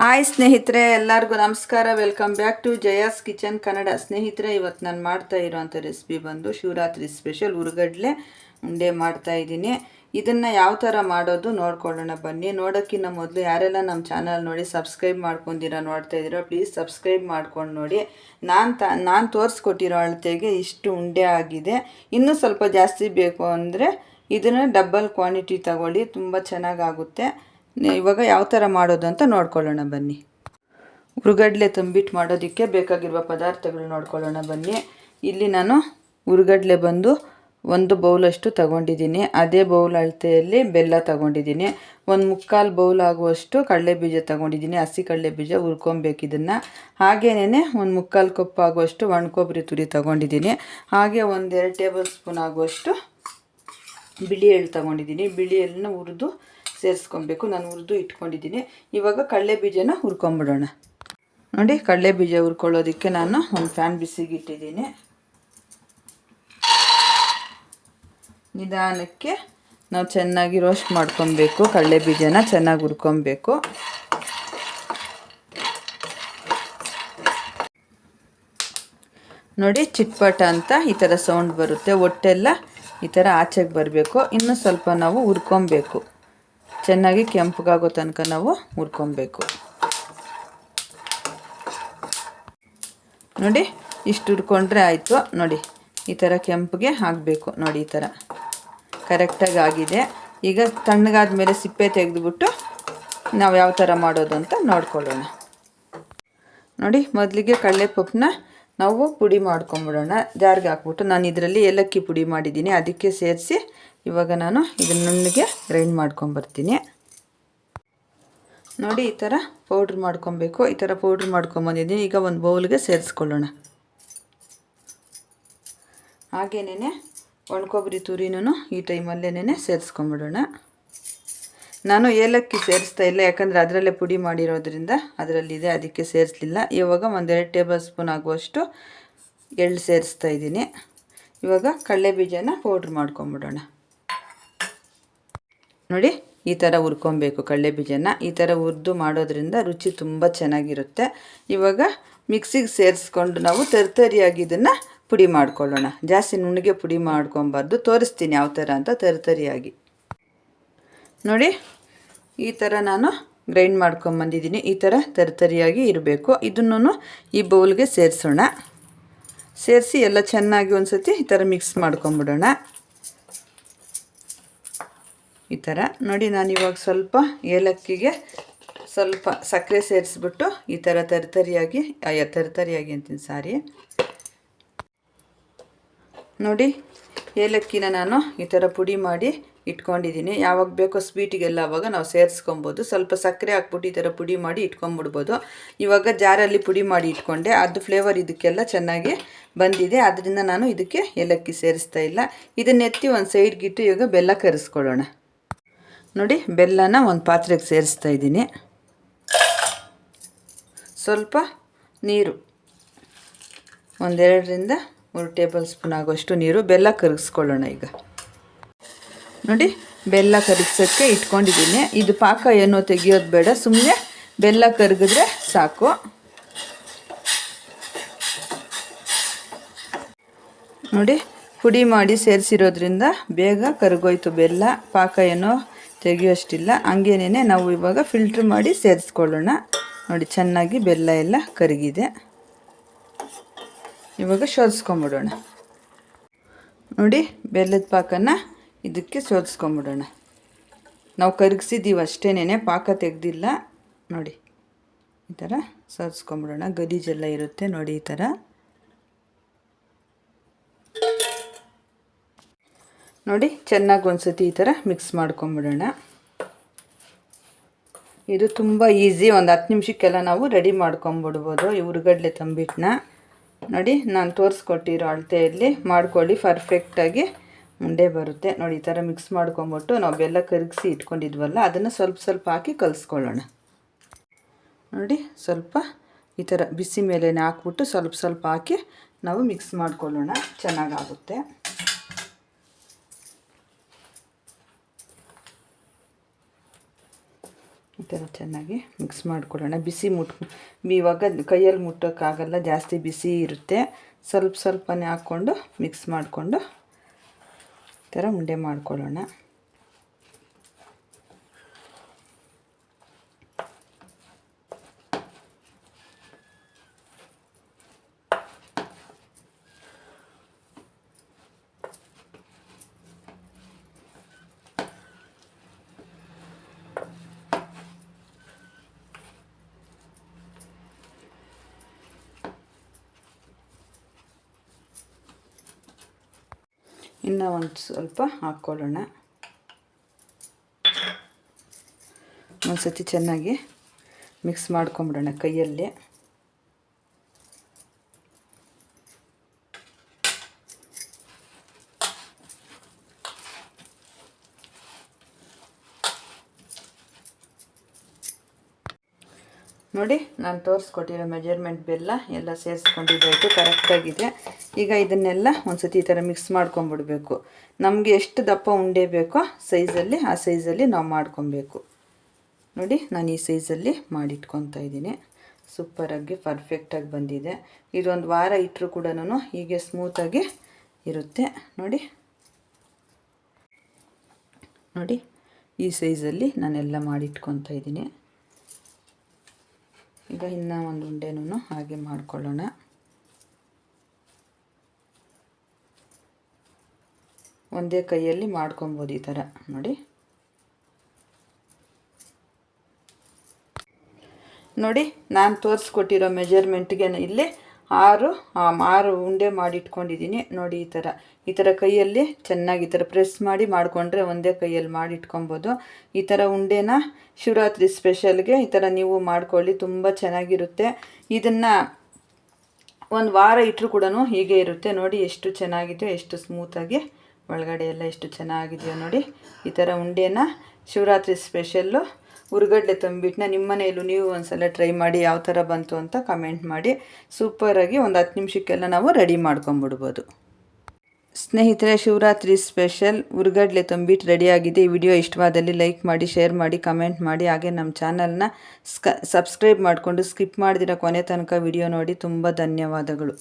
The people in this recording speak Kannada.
ಹಾಯ್ ಸ್ನೇಹಿತರೆ, ಎಲ್ಲರಿಗೂ ನಮಸ್ಕಾರ. Welcome back to Jaya's kitchen Kannada ಸ್ನೇಹಿತರೆ, ಇವತ್ತು ನಾನು ಮಾಡ್ತಾ ಇರೋವಂಥ ರೆಸಿಪಿ ಬಂದು ಶಿವರಾತ್ರಿ ಸ್ಪೆಷಲ್ ಹುರುಗಡ್ಲೆ ಉಂಡೆ ಮಾಡ್ತಾ ಇದ್ದೀನಿ. ಇದನ್ನು ಯಾವ ಥರ ಮಾಡೋದು ನೋಡ್ಕೊಳ್ಳೋಣ ಬನ್ನಿ. ನೋಡೋಕ್ಕಿಂತ ಮೊದಲು ಯಾರೆಲ್ಲ ನಮ್ಮ ಚಾನಲ್ ನೋಡಿ ಸಬ್ಸ್ಕ್ರೈಬ್ ಮಾಡ್ಕೊಂಡಿರೋ, ನೋಡ್ತಾ ಇದ್ದೀರೋ ಪ್ಲೀಸ್ ಸಬ್ಸ್ಕ್ರೈಬ್ ಮಾಡ್ಕೊಂಡು ನೋಡಿ. ನಾನು ತ, ನಾನು ತೋರಿಸ್ಕೊಟ್ಟಿರೋ ಅಳತೆಗೆ ಇಷ್ಟು ಉಂಡೆ ಆಗಿದೆ. ಇನ್ನೂ ಸ್ವಲ್ಪ ಜಾಸ್ತಿ ಬೇಕು ಅಂದರೆ ಇದನ್ನು ಡಬ್ಬಲ್ ಕ್ವಾಂಟಿಟಿ ತಗೊಳ್ಳಿ, ತುಂಬ ಚೆನ್ನಾಗಾಗುತ್ತೆ. ಇವಾಗ ಯಾವ ಥರ ಮಾಡೋದು ಅಂತ ನೋಡ್ಕೊಳ್ಳೋಣ ಬನ್ನಿ. ಉರುಗಡ್ಲೆ ತಂಬಿಟ್ಟು ಮಾಡೋದಕ್ಕೆ ಬೇಕಾಗಿರುವ ಪದಾರ್ಥಗಳು ನೋಡ್ಕೊಳ್ಳೋಣ ಬನ್ನಿ. ಇಲ್ಲಿ ನಾನು ಉರುಗಡ್ಲೆ ಬಂದು ಒಂದು ಬೌಲಷ್ಟು ತಗೊಂಡಿದ್ದೀನಿ. ಅದೇ ಬೌಲ್ ಅಳತೆಯಲ್ಲಿ ಬೆಲ್ಲ ತಗೊಂಡಿದ್ದೀನಿ. ಒಂದು ಮುಕ್ಕಾಲು ಬೌಲ್ ಆಗುವಷ್ಟು ಕಡಲೆ ಬೀಜ ತಗೊಂಡಿದ್ದೀನಿ. ಹಸಿ ಕಡಲೆ ಬೀಜ ಹುರ್ಕೊಬೇಕು ಇದನ್ನು. ಹಾಗೇನೇ ಒಂದು ಮುಕ್ಕಾಲು ಕಪ್ ಆಗುವಷ್ಟು ಒಣಕೊಬ್ಬರಿ ತುರಿ ತಗೊಂಡಿದ್ದೀನಿ. ಹಾಗೆ ಒಂದೆರಡು ಟೇಬಲ್ ಸ್ಪೂನ್ ಆಗುವಷ್ಟು ಬಿಳಿ ಎಳ್ಳು ತಗೊಂಡಿದ್ದೀನಿ. ಬಿಳಿ ಎಳ್ಳನ್ನ ಹುರಿದು ಸೇರಿಸ್ಕೊಬೇಕು. ನಾನು ಹುರಿದು ಇಟ್ಕೊಂಡಿದ್ದೀನಿ. ಇವಾಗ ಕಡಲೆ ಬೀಜನ ಹುರ್ಕೊಂಬಿಡೋಣ. ನೋಡಿ, ಕಡಲೆ ಬೀಜ ಹುರ್ಕೊಳ್ಳೋದಕ್ಕೆ ನಾನು ಒಂದು ಫ್ಯಾನ್ ಬಿಸಿಗೆ ಇಟ್ಟಿದ್ದೀನಿ ನಿಧಾನಕ್ಕೆ ನಾವು ಚೆನ್ನಾಗಿ ರೋಸ್ಟ್ ಮಾಡ್ಕೊಬೇಕು. ಕಡಲೆ ಬೀಜನ ಚೆನ್ನಾಗಿ ಹುರ್ಕೊಬೇಕು. ನೋಡಿ, ಚಿಟ್ಪಟ ಅಂತ ಈ ಥರ ಸೌಂಡ್ ಬರುತ್ತೆ. ಒಟ್ಟೆಲ್ಲ ಈ ಥರ ಆಚೆಗೆ ಬರಬೇಕು. ಇನ್ನೂ ಸ್ವಲ್ಪ ನಾವು ಹುರ್ಕೊಬೇಕು. ಚೆನ್ನಾಗಿ ಕೆಂಪಗಾಗೋ ತನಕ ನಾವು ಹುರ್ಕೊಬೇಕು. ನೋಡಿ, ಇಷ್ಟು ಹುರ್ಕೊಂಡ್ರೆ ಆಯಿತು. ನೋಡಿ, ಈ ಥರ ಕೆಂಪಿಗೆ ಹಾಕಬೇಕು. ನೋಡಿ, ಈ ಥರ. ಕರೆಕ್ಟಾಗಿ ಆಗಿದೆ. ಈಗ ತಣ್ಣಗಾದ ಮೇಲೆ ಸಿಪ್ಪೆ ತೆಗೆದುಬಿಟ್ಟು ನಾವು ಯಾವ ಥರ ಮಾಡೋದು ಅಂತ ನೋಡ್ಕೊಳ್ಳೋಣ. ನೋಡಿ, ಮೊದಲಿಗೆ ಕಡಲೆಪಪ್ಪನ್ನ ನಾವು ಪುಡಿ ಮಾಡ್ಕೊಂಬಿಡೋಣ. ಜಾರ್ಗೆ ಹಾಕ್ಬಿಟ್ಟು ನಾನು ಇದರಲ್ಲಿ ಏಲಕ್ಕಿ ಪುಡಿ ಮಾಡಿದ್ದೀನಿ. ಅದಕ್ಕೆ ಸೇರಿಸಿ ಇವಾಗ ನಾನು ಇದನ್ನ ನುಣ್ಣಗೆ ಗ್ರೈಂಡ್ ಮಾಡ್ಕೊಂಬರ್ತೀನಿ. ನೋಡಿ, ಈ ಥರ ಪೌಡ್ರ್ ಮಾಡ್ಕೊಬೇಕು. ಈ ಥರ ಪೌಡ್ರ್ ಮಾಡ್ಕೊಂಬಂದಿದ್ದೀನಿ. ಈಗ ಒಂದು ಬೌಲ್ಗೆ ಸೇರಿಸ್ಕೊಳ್ಳೋಣ. ಹಾಗೇನೇ ಒಣಕೊಬ್ಬರಿ ತುರಿನೂ ಈ ಟೈಮಲ್ಲೇನೇ ಸೇರಿಸ್ಕೊಂಬಿಡೋಣ. ನಾನು ಏಲಕ್ಕಿ ಸೇರಿಸ್ತಾ ಇಲ್ಲ, ಯಾಕಂದರೆ ಅದರಲ್ಲೇ ಪುಡಿ ಮಾಡಿರೋದ್ರಿಂದ ಅದರಲ್ಲಿದೆ ಅದಕ್ಕೆ ಸೇರಿಸಲಿಲ್ಲ. ಇವಾಗ ಒಂದೆರಡು ಟೇಬಲ್ ಸ್ಪೂನ್ ಆಗುವಷ್ಟು ಎಳ್ಳು ಸೇರಿಸ್ತಾ ಇದ್ದೀನಿ. ಇವಾಗ ಕಡಲೆ ಬೀಜನ ಪೌಡ್ರ್ ಮಾಡ್ಕೊಂಬಿಡೋಣ. ನೋಡಿ, ಈ ಥರ ಹುರ್ಕೊಬೇಕು ಕಡಲೆ ಬೀಜನ. ಈ ಥರ ಹುರಿದು ಮಾಡೋದ್ರಿಂದ ರುಚಿ ತುಂಬ ಚೆನ್ನಾಗಿರುತ್ತೆ. ಇವಾಗ ಮಿಕ್ಸಿಗೆ ಸೇರಿಸ್ಕೊಂಡು ನಾವು ತರ್ತರಿಯಾಗಿ ಇದನ್ನು ಪುಡಿ ಮಾಡ್ಕೊಳ್ಳೋಣ. ಜಾಸ್ತಿ ನುಣ್ಣಗೆ ಪುಡಿ ಮಾಡ್ಕೊಬಾರ್ದು. ತೋರಿಸ್ತೀನಿ ಯಾವ ಥರ ಅಂತ ತರ್ತರಿಯಾಗಿ. ನೋಡಿ, ಈ ಥರ ನಾನು ಗ್ರೈಂಡ್ ಮಾಡ್ಕೊಂಬಂದಿದ್ದೀನಿ. ಈ ಥರ ತರ್ತರಿಯಾಗಿ ಇರಬೇಕು. ಇದನ್ನು ಈ ಬೌಲ್ಗೆ ಸೇರಿಸೋಣ. ಸೇರಿಸಿ ಎಲ್ಲ ಚೆನ್ನಾಗಿ ಒಂದು ಸತಿ ಈ ಥರ ಮಿಕ್ಸ್ ಮಾಡ್ಕೊಂಬಿಡೋಣ. ಈ ಥರ. ನೋಡಿ, ನಾನು ಇವಾಗ ಸ್ವಲ್ಪ ಏಲಕ್ಕಿಗೆ ಸ್ವಲ್ಪ ಸಕ್ಕರೆ ಸೇರಿಸ್ಬಿಟ್ಟು ಈ ಥರ ತರ್ತರಿಯಾಗಿ ತರ್ತರಿಯಾಗಿ ಅಂತೀನಿ ಸಾರಿ. ನೋಡಿ, ಏಲಕ್ಕಿನ ನಾನು ಈ ಥರ ಪುಡಿ ಮಾಡಿ ಇಟ್ಕೊಂಡಿದ್ದೀನಿ. ಯಾವಾಗ ಬೇಕೋ ಸ್ವೀಟಿಗೆಲ್ಲ ಅವಾಗ ನಾವು ಸೇರಿಸ್ಕೊಬೋದು. ಸ್ವಲ್ಪ ಸಕ್ಕರೆ ಹಾಕ್ಬಿಟ್ಟು ಈ ಥರ ಪುಡಿ ಮಾಡಿ ಇಟ್ಕೊಂಬಿಡ್ಬೋದು. ಇವಾಗ ಜಾರಲ್ಲಿ ಪುಡಿ ಮಾಡಿ ಇಟ್ಕೊಂಡೆ. ಅದು ಫ್ಲೇವರ್ ಇದಕ್ಕೆಲ್ಲ ಚೆನ್ನಾಗಿ ಬಂದಿದೆ. ಅದರಿಂದ ನಾನು ಇದಕ್ಕೆ ಏಲಕ್ಕಿ ಸೇರಿಸ್ತಾ ಇಲ್ಲ. ಇದನ್ನೆತ್ತಿ ಒಂದು ಸೈಡ್ಗಿಟ್ಟು ಇವಾಗ ಬೆಲ್ಲ ಕರೆಸ್ಕೊಳ್ಳೋಣ. ನೋಡಿ, ಬೆಲ್ಲನ ಒಂದು ಪಾತ್ರೆಗೆ ಸೇರಿಸ್ತಾ ಇದ್ದೀನಿ. ಸ್ವಲ್ಪ ನೀರು. ಒಂದೆರಡರಿಂದ ಮೂರು ಟೇಬಲ್ ಸ್ಪೂನ್ ಆಗೋಷ್ಟು ನೀರು. ಬೆಲ್ಲ ಕರಗಿಸ್ಕೊಳ್ಳೋಣ ಈಗ. ನೋಡಿ, ಬೆಲ್ಲ ಕರಗಿಸೋಕ್ಕೆ ಇಟ್ಕೊಂಡಿದ್ದೀನಿ. ಇದು ಪಾಕ ಏನೋ ತೆಗಿಯೋದು ಬೇಡ. ಸುಮ್ಮನೆ ಬೆಲ್ಲ ಕರಗಿದ್ರೆ ಸಾಕು. ನೋಡಿ, ಪುಡಿ ಮಾಡಿ ಸೇರಿಸಿರೋದ್ರಿಂದ ಬೇಗ ಕರಗೋಯ್ತು ಬೆಲ್ಲ. ಪಾಕ ಏನೋ ತೆಗಿಯೋಷ್ಟಿಲ್ಲ. ಹಂಗೇನೇ ನಾವು ಇವಾಗ ಫಿಲ್ಟ್ರ್ ಮಾಡಿ ಸೇರಿಸ್ಕೊಳ್ಳೋಣ. ನೋಡಿ, ಚೆನ್ನಾಗಿ ಬೆಲ್ಲ ಎಲ್ಲ ಕರಗಿದೆ. ಇವಾಗ ಶೋಧಿಸ್ಕೊಂಬಿಡೋಣ ನೋಡಿ, ಬೆಲ್ಲದ ಪಾಕನ ಇದಕ್ಕೆ ಶೋಧಿಸ್ಕೊಂಬಿಡೋಣ ನಾವು ಕರಗಿಸಿದ್ದೀವಿ ಅಷ್ಟೇನೇ ಪಾಕ ತೆಗೆದಿಲ್ಲ. ನೋಡಿ, ಈ ಥರ ಸೋದಿಸ್ಕೊಂಬಿಡೋಣ ಗಲೀಜೆಲ್ಲ ಇರುತ್ತೆ ನೋಡಿ ಈ ಥರ. ನೋಡಿ, ಚೆನ್ನಾಗಿ ಒಂದ್ಸತಿ ಈ ಥರ ಮಿಕ್ಸ್ ಮಾಡ್ಕೊಂಬಿಡೋಣ. ಇದು ತುಂಬ ಈಸಿ ಒಂದು ಹತ್ತು ನಿಮಿಷಕ್ಕೆಲ್ಲ ನಾವು ರೆಡಿ ಮಾಡ್ಕೊಂಬಿಡ್ಬೋದು ಈ ಉರುಗಡ್ಲೆ ತಂಬಿಟ್ಟನ್ನ ನೋಡಿ, ನಾನು ತೋರಿಸ್ಕೊಟ್ಟಿರೋ ಅಳತೆಯಲ್ಲಿ ಮಾಡ್ಕೊಳ್ಳಿ ಪರ್ಫೆಕ್ಟಾಗಿ ಉಂಡೆ ಬರುತ್ತೆ. ನೋಡಿ, ಈ ಥರ ಮಿಕ್ಸ್ ಮಾಡ್ಕೊಂಬಿಟ್ಟು ನಾವು ಬೆಲ್ಲ ಕರಗಿಸಿ ಇಟ್ಕೊಂಡಿದ್ವಲ್ಲ, ಅದನ್ನು ಸ್ವಲ್ಪ ಸ್ವಲ್ಪ ಹಾಕಿ ಕಲಿಸ್ಕೊಳ್ಳೋಣ. ನೋಡಿ, ಸ್ವಲ್ಪ ಈ ಥರ ಬಿಸಿ ಮೇಲೆ ಹಾಕ್ಬಿಟ್ಟು ಸ್ವಲ್ಪ ಸ್ವಲ್ಪ ಹಾಕಿ ನಾವು ಮಿಕ್ಸ್ ಮಾಡ್ಕೊಳ್ಳೋಣ, ಚೆನ್ನಾಗಾಗುತ್ತೆ. ಈ ಥರ ಚೆನ್ನಾಗಿ ಮಿಕ್ಸ್ ಮಾಡ್ಕೊಳ್ಳೋಣ. ಬಿಸಿ ಮುಟ್, ಇವಾಗ ಕೈಯಲ್ಲಿ ಮುಟ್ಟೋಕ್ಕಾಗಲ್ಲ, ಜಾಸ್ತಿ ಬಿಸಿ ಇರುತ್ತೆ. ಸ್ವಲ್ಪ ಸ್ವಲ್ಪನೇ ಹಾಕ್ಕೊಂಡು ಮಿಕ್ಸ್ ಮಾಡಿಕೊಂಡು ಈ ಥರ ಉಂಡೆ ಮಾಡ್ಕೊಳ್ಳೋಣ. ಇನ್ನು ಒಂದು ಸ್ವಲ್ಪ ಹಾಕ್ಕೊಳ್ಳೋಣ. ಒಂದು ಸತಿ ಚೆನ್ನಾಗಿ ಮಿಕ್ಸ್ ಮಾಡ್ಕೊಂಬಿಡೋಣ ಕೈಯಲ್ಲಿ. ನೋಡಿ, ನಾನು ತೋರಿಸ್ಕೊಟ್ಟಿರೋ ಮೆಜರ್ಮೆಂಟ್ ಬೆಲ್ಲ ಎಲ್ಲ ಸೇರಿಸ್ಕೊಂಡಿದ್ದಾಯಿತು ಕರೆಕ್ಟಾಗಿದೆ ಈಗ ಇದನ್ನೆಲ್ಲ ಒಂದು ಸತಿ ಈ ಥರ ಮಿಕ್ಸ್ ಮಾಡ್ಕೊಂಬಿಡ್ಬೇಕು. ನಮಗೆ ಎಷ್ಟು ದಪ್ಪ ಉಂಡೆ ಬೇಕೋ ಸೈಜಲ್ಲಿ ಆ ಸೈಜಲ್ಲಿ ನಾವು ಮಾಡ್ಕೊಬೇಕು. ನೋಡಿ, ನಾನು ಈ ಸೈಜಲ್ಲಿ ಮಾಡಿಟ್ಕೊತಾ ಇದ್ದೀನಿ. ಸೂಪರಾಗಿ ಪರ್ಫೆಕ್ಟಾಗಿ ಬಂದಿದೆ. ಇದೊಂದು ವಾರ ಇಟ್ಟರು ಕೂಡ ಹೀಗೆ ಸ್ಮೂತಾಗಿ ಇರುತ್ತೆ. ನೋಡಿ. ನೋಡಿ, ಈ ಸೈಜಲ್ಲಿ ನಾನೆಲ್ಲ ಮಾಡಿಟ್ಕೊತಾ ಇದ್ದೀನಿ. ಈಗ ಇನ್ನೂ ಒಂದು ಉಂಡೆನೂ ಹಾಗೆ ಮಾಡ್ಕೊಳ್ಳೋಣ. ಒಂದೇ ಕೈಯಲ್ಲಿ ಮಾಡ್ಕೊಬೋದು ಈ ಥರ. ನೋಡಿ. ನೋಡಿ, ನಾನು ತೋರಿಸ್ಕೊಟ್ಟಿರೋ ಮೆಜರ್ಮೆಂಟ್ಗೆ ಇಲ್ಲಿ ಆರು ಆರು ಉಂಡೆ ಮಾಡಿಟ್ಕೊಂಡಿದ್ದೀನಿ. ನೋಡಿ ಈ ಥರ. ಈ ಥರ ಕೈಯಲ್ಲಿ ಚೆನ್ನಾಗಿ ಈ ಥರ ಪ್ರೆಸ್ ಮಾಡಿ ಮಾಡಿಕೊಂಡ್ರೆ ಒಂದೇ ಕೈಯಲ್ಲಿ ಮಾಡಿ ಇಟ್ಕೊಬೋದು ಈ ಥರ ಉಂಡೆನ ಶಿವರಾತ್ರಿ ಸ್ಪೆಷಲ್ಗೆ ಈ ಥರ ನೀವು ಮಾಡ್ಕೊಳ್ಳಿ, ತುಂಬ ಚೆನ್ನಾಗಿರುತ್ತೆ. ಇದನ್ನು ಒಂದು ವಾರ ಇಟ್ಟರು ಕೂಡ ಹೀಗೆ ಇರುತ್ತೆ. ನೋಡಿ ಎಷ್ಟು ಚೆನ್ನಾಗಿದೆ, ಎಷ್ಟು ಸ್ಮೂತಾಗಿ ಒಳಗಡೆ ಎಲ್ಲ ಎಷ್ಟು ಚೆನ್ನಾಗಿದೆಯೋ ನೋಡಿ ಈ ಥರ ಉಂಡೆನ ಶಿವರಾತ್ರಿ ಸ್ಪೆಷಲ್ಲು ಉರುಗಡ್ಲೆ ತಂಬಿಟ್ಟನ್ನ ನಿಮ್ಮ ಮನೆಯಲ್ಲೂ ನೀವು ಒಂದ್ಸಲ ಟ್ರೈ ಮಾಡಿ ಯಾವ ಥರ ಬಂತು ಅಂತ ಕಮೆಂಟ್ ಮಾಡಿ. ಸೂಪರಾಗಿ ಒಂದು ಹತ್ತು ನಿಮಿಷಕ್ಕೆಲ್ಲ ನಾವು ರೆಡಿ ಮಾಡ್ಕೊಂಬಿಡ್ಬೋದು. ಸ್ನೇಹಿತರೆ, ಶಿವರಾತ್ರಿ ಸ್ಪೆಷಲ್ ಉರುಗಡ್ಲೆ ತುಂಬಿಟ್ಟು ರೆಡಿಯಾಗಿದೆ ಈ ವಿಡಿಯೋ ಇಷ್ಟವಾದಲ್ಲಿ ಲೈಕ್ ಮಾಡಿ, ಶೇರ್ ಮಾಡಿ, ಕಮೆಂಟ್ ಮಾಡಿ. ಹಾಗೆ ನಮ್ಮ ಚಾನಲ್ನ ಸ್ಕ, ಸಬ್ಸ್ಕ್ರೈಬ್ ಮಾಡಿಕೊಂಡು ಸ್ಕಿಪ್ ಮಾಡಿದಿರೋ ಕೊನೆ ತನಕ ವಿಡಿಯೋ ನೋಡಿ. ತುಂಬ ಧನ್ಯವಾದಗಳು.